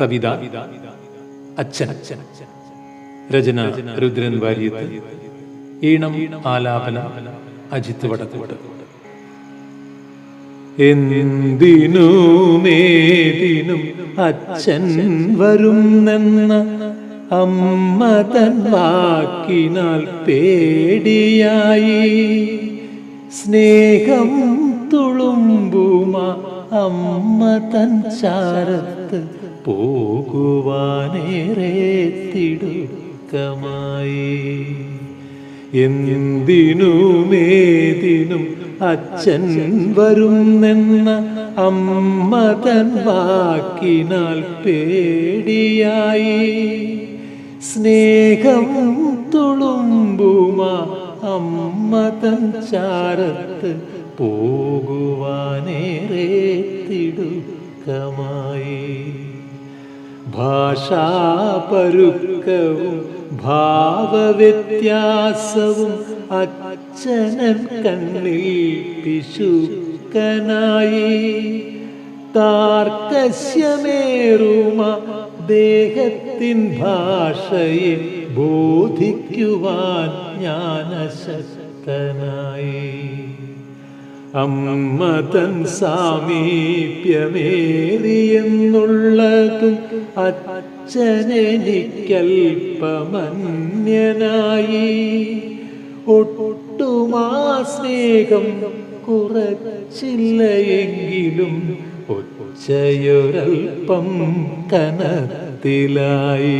കവിത അച്ഛൻ രചന രുദ്രൻ വാര്യത്ത് ഈണം ആലാപന അജിത്ത് വടക്കോട്ട്. എന്തിനുമേതിനും അച്ഛൻ വരുന്നെന്ന അമ്മ തൻ വാക്കിനാൽ പേടിയായി. സ്നേഹം തുളുമ്പുമാ അമ്മ തൻ ചാരത്ത് പോകുവാനേറെ തിടുക്കമായി എന്തിനുമേതിനും അച്ഛൻ വരുന്നെന്ന അമ്മ തൻ വാക്കിനാൽ പേടിയായി. സ്നേഹം തുളുമ്പുമ അമ്മ തൻ ചാരത്ത് പോകുവാനേറെ തിടുക്കമായി ഭാഷാപരുക്കവും ഭാവവ്യത്യാസവും അച്ഛനൻ കണ്ണിൽ പിശുക്കനായി. താർക്കശ്യമേറുമ ദേഹത്തിൻ ഭാഷയെ ബോധിക്കുവാൻ ജ്ഞാനശക്തനായി. അമ്മതൻ തൻ സാമീപ്യമേറിയെന്നുള്ളതും അച്ഛനെനിക്കൽപ്പമന്യനായി. ഒട്ടുമാ സ്നേഹം കുറച്ചില്ലയെങ്കിലും ഒച്ചയൊരൽപ്പം കനത്തിലായി.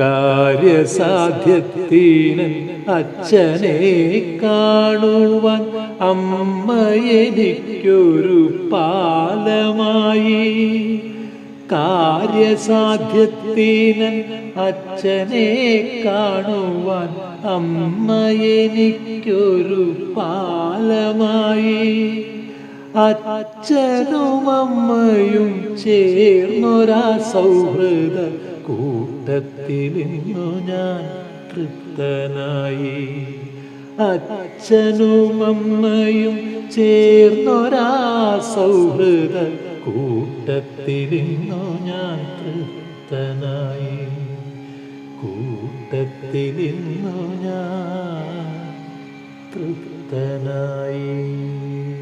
കാര്യസാധ്യത്തിന് അച്ഛനെ കാണുവാൻ അമ്മ എനിക്കൊരു പാലമായി. കാര്യസാധ്യത്തിനൻ അച്ഛനെ കാണുവാൻ അമ്മ എനിക്കൊരു പാലമായി. അച്ഛനും അമ്മയും ചേർന്നൊരാ സൗഹൃദ കൂട്ടത്തിലിന്നു ഞാൻ തൃപ്തനായി. അച്ഛനും അമ്മയും ചേർന്നൊരാ സൗഹൃദ കൂട്ടത്തിലിന്നു ഞാൻ തൃപ്തനായി. കൂട്ടത്തിലിന്നു ഞാൻ തൃപ്തനായി.